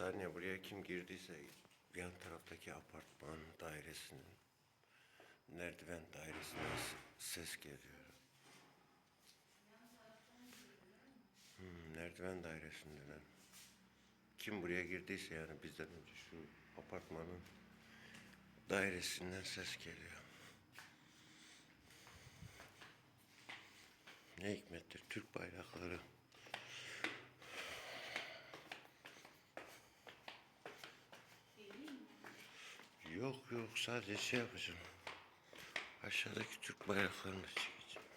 saniye buraya kim girdiyse yan taraftaki apartman dairesinin merdiven dairesinden ses geliyor. Hmm, merdiven dairesinden. Kim buraya girdiyse yani bizden önce şu apartmanın dairesinden ses geliyor. Ne hikmettir Türk bayrakları. Yok sadece şey yapacağım. Aşağıdaki Türk bayraklarını çekeceğim.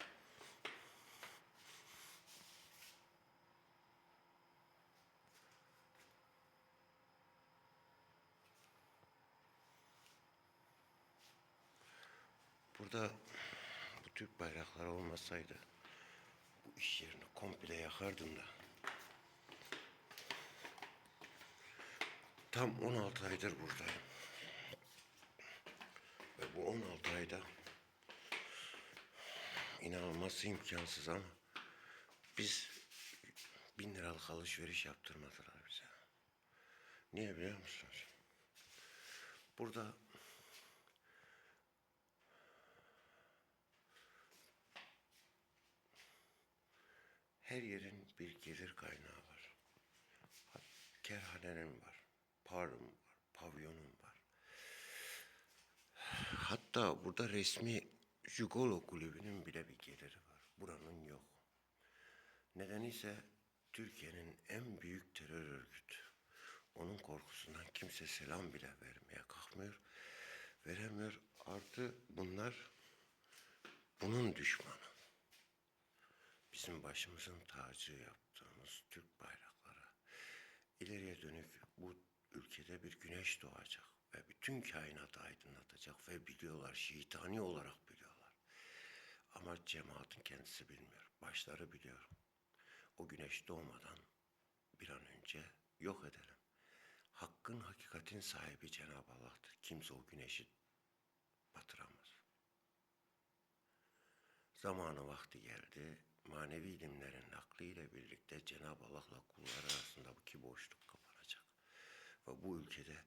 Burada bu Türk bayrakları olmasaydı bu iş yerini komple yakardım da. Tam 16 aydır buradayım. Ve bu 16 ayda inanılmaz imkansız ama biz bin liralık alışveriş yaptırmadılar bize. Niye biliyor musunuz? Burada her yerin bir gelir kaynağı var. Ha- Kerhanenin var, parım var, pavyonun var. Hatta burada resmi Jugolo kulübünün bile bir geliri var. Buranın yok. Nedeni ise Türkiye'nin en büyük terör örgütü. Onun korkusundan kimse selam bile vermeye kalkmıyor. Veremiyor. Artı bunlar bunun düşmanı. Bizim başımızın tacı yaptığımız Türk bayrakları. İleriye dönük bu ülkede bir güneş doğacak ve bütün kainatı aydınlatacak ve biliyorlar, şeytani olarak biliyorlar. Ama cemaatin kendisi bilmiyor. Başları biliyor. O güneş doğmadan bir an önce yok edelim. Hakkın, hakikatin sahibi Cenab-ı Allah'tır. Kimse o güneşi batıramaz. Zamanı vakti geldi. Manevi ilimlerin nakliyle birlikte Cenab-ı Allah'la kullar arasındaki boşluk kapanacak. Ve bu ülkede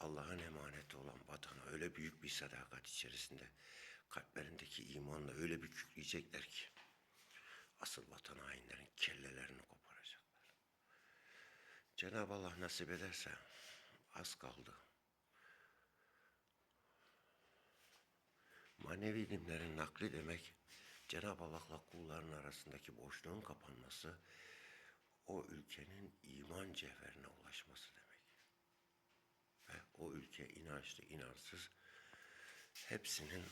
Allah'ın emaneti olan vatana öyle büyük bir sadakat içerisinde kalplerindeki imanla öyle bir kükreyecekler ki asıl vatan hainlerin kellelerini koparacaklar. Cenab-ı Allah nasip ederse az kaldı. Manevi ilimlerin nakli demek Cenab-ı Allah'la kulların arasındaki boşluğun kapanması o ülkenin iman cevherine ulaşması demek. Ve o ülke inançlı, inançsız hepsinin